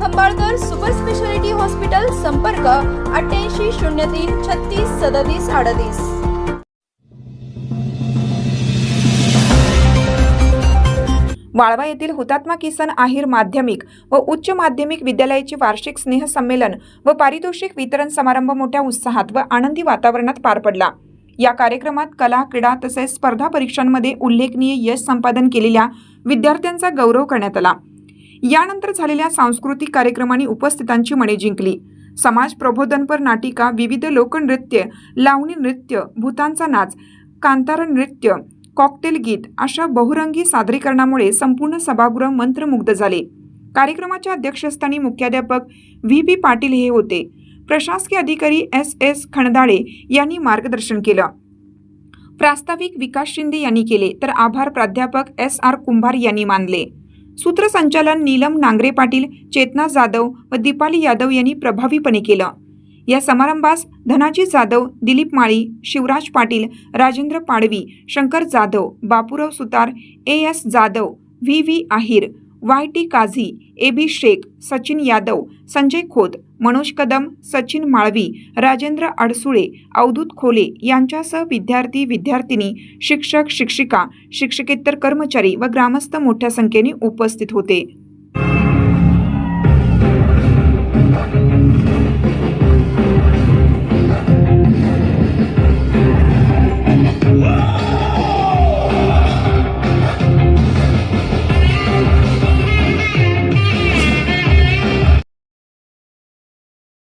Khambalkar super speciality hospital संपर्क अठ्ठ्याऐंशी शून्य तीन छत्तीस सदतीस अडतीस. वाळवा येथील हुतात्मा किसन आहिर माध्यमिक व उच्च माध्यमिक विद्यालयाचे वार्षिक स्नेहसंमेलन व पारितोषिक वितरण समारंभ मोठ्या उत्साहात व आनंदी वातावरणात पार पडला. या कार्यक्रमात कला क्रीडा तसेच स्पर्धा परीक्षांमध्ये उल्लेखनीय यश संपादन केलेल्या विद्यार्थ्यांचा गौरव करण्यात आला. यानंतर झालेल्या सांस्कृतिक कार्यक्रमांनी उपस्थितांची मने जिंकली. समाज प्रबोधनपर नाटिका विविध लोकनृत्य लावणी नृत्य भूतांचा नाच कांतारा नृत्य कॉकटेल गीत अशा बहुरंगी सादरीकरणामुळे संपूर्ण सभागृह मंत्रमुग्ध झाले. कार्यक्रमाच्या अध्यक्षस्थानी मुख्याध्यापक व्ही. पी. पाटील हे होते. प्रशासकीय अधिकारी एस. एस. खणदाळे यांनी मार्गदर्शन केलं. प्रास्ताविक विकास शिंदे यांनी केले तर आभार प्राध्यापक एस. आर. कुंभार यांनी मानले. सूत्रसंचालन नीलम नांगरे पाटील चेतना जाधव व दीपाली यादव यांनी प्रभावीपणे केलं. या समारंभास Dhanaji Jadhav Dilip Mali Shivraj Patil Rajendra Padvi Shankar Jadhav Bapurao Sutar A S Jadhav V V Ahir Y T Kazi A B Shaikh Sachin Yadav Sanjay Khot Manoj Kadam Sachin Malvi Rajendra Adsule Avdhut Khole यांच्यासह विद्यार्थी विद्यार्थिनी शिक्षक शिक्षिका शिक्षकेतर कर्मचारी व ग्रामस्थ मोठ्या संख्येने उपस्थित होते.